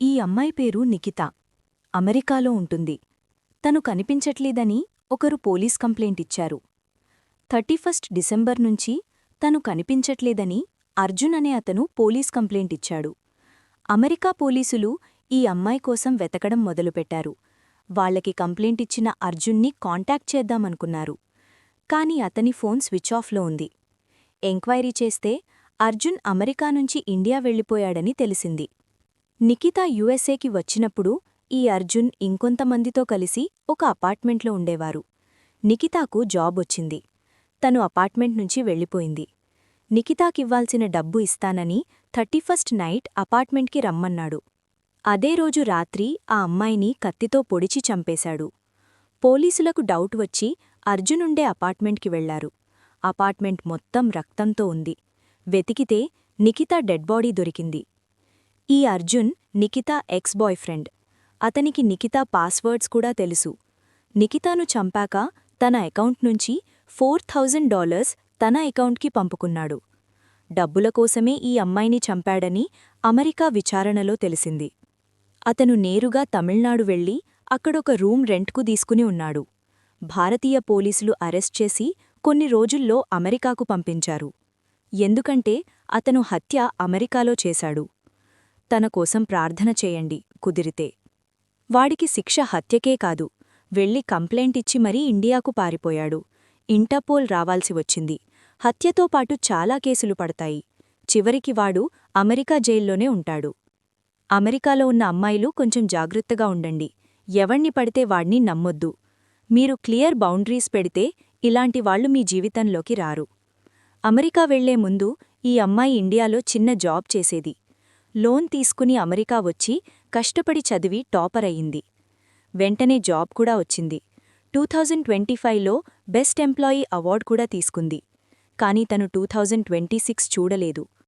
ఈ అమ్మాయి పేరు నిఖిత. అమెరికాలో ఉంటుంది. తను కనిపించట్లేదని ఒకరు పోలీస్ కంప్లైంట్ ఇచ్చారు. థర్టీ ఫస్ట్ డిసెంబర్ నుంచి తను కనిపించట్లేదని అర్జున్ అనే అతను పోలీస్ కంప్లైంట్ ఇచ్చాడు. అమెరికా పోలీసులు ఈ అమ్మాయి కోసం వెతకడం మొదలుపెట్టారు. వాళ్ళకి కంప్లైంట్ ఇచ్చిన అర్జున్ని కాంటాక్ట్ చేద్దామనుకున్నారు. కాని అతని ఫోన్ స్విచ్ ఆఫ్లో ఉంది. ఎంక్వైరీ చేస్తే అర్జున్ అమెరికా నుంచి ఇండియా వెళ్ళిపోయాడని తెలిసింది. నికితా యుఎస్ఏకి వచ్చినప్పుడు ఈ అర్జున్ ఇంకొంతమందితో కలిసి ఒక అపార్ట్మెంట్లో ఉండేవారు. నికితాకు జాబ్ వచ్చింది. తను అపార్ట్మెంట్ నుంచి వెళ్ళిపోయింది. నికితాకివ్వాల్సిన డబ్బు ఇస్తానని థర్టీ ఫస్ట్ నైట్ అపార్ట్మెంట్కి రమ్మన్నాడు. అదే రోజు రాత్రి ఆ అమ్మాయిని కత్తితో పొడిచి చంపేశాడు. పోలీసులకు డౌట్ వచ్చి అర్జునుండే అపార్ట్మెంట్కి వెళ్ళారు. అపార్ట్మెంట్ మొత్తం రక్తంతో ఉంది. వెతికితే నికితా డెడ్ బాడీ దొరికింది. ఈ Arjun Nikita ex boyfriend అతనికి నికితా పాస్వర్డ్స్ కూడా తెలుసు. నికితాను చంపాక తన అకౌంట్ నుంచి ఫోర్ థౌజండ్ డాలర్స్ తన అకౌంట్కి పంపుకున్నాడు. డబ్బుల కోసమే ఈ అమ్మాయిని చంపాడని అమెరికా విచారణలో తెలిసింది. అతను నేరుగా తమిళనాడు వెళ్ళి అక్కడొక రూమ్ రెంట్కు తీసుకుని ఉన్నాడు. భారతీయ పోలీసులు అరెస్ట్ చేసి కొన్ని రోజుల్లో అమెరికాకు పంపించారు. ఎందుకంటే అతను హత్య అమెరికాలో చేశాడు. తన కోసం ప్రార్థన చేయండి కుదిరితే. వాడికి శిక్ష హత్యకే కాదు వెళ్ళి కంప్లైంట్ ఇచ్చి మరీ ఇండియాకు పారిపోయాడు. ఇంటర్పోల్ రావాల్సి వచ్చింది. హత్యతో పాటు చాలా కేసులు పడతాయి. చివరికి వాడు అమెరికా జైల్లోనే ఉంటాడు. అమెరికాలో ఉన్న అమ్మాయిలు కొంచెం జాగ్రత్తగా ఉండండి. ఎవర్ని పడితే వాణ్ణి నమ్మొద్దు. మీరు క్లియర్ బౌండరీస్ పెడితే ఇలాంటి వాళ్ళు మీ జీవితంలోకి రారు. అమెరికా వెళ్ళే ముందు ఈ అమ్మాయి ఇండియాలో చిన్న జాబ్ చేసేది. లోన్ తీసుకుని అమెరికా వచ్చి కష్టపడి చదివి టాపర్ అయింది. వెంటనే జాబ్ కూడా వచ్చింది. టూ థౌజండ్ ట్వంటీ ఫైవ్లో బెస్ట్ ఎంప్లాయీ అవార్డు కూడా తీసుకుంది. కానీ తను టూ థౌజండ్ ట్వంటీ సిక్స్ చూడలేదు.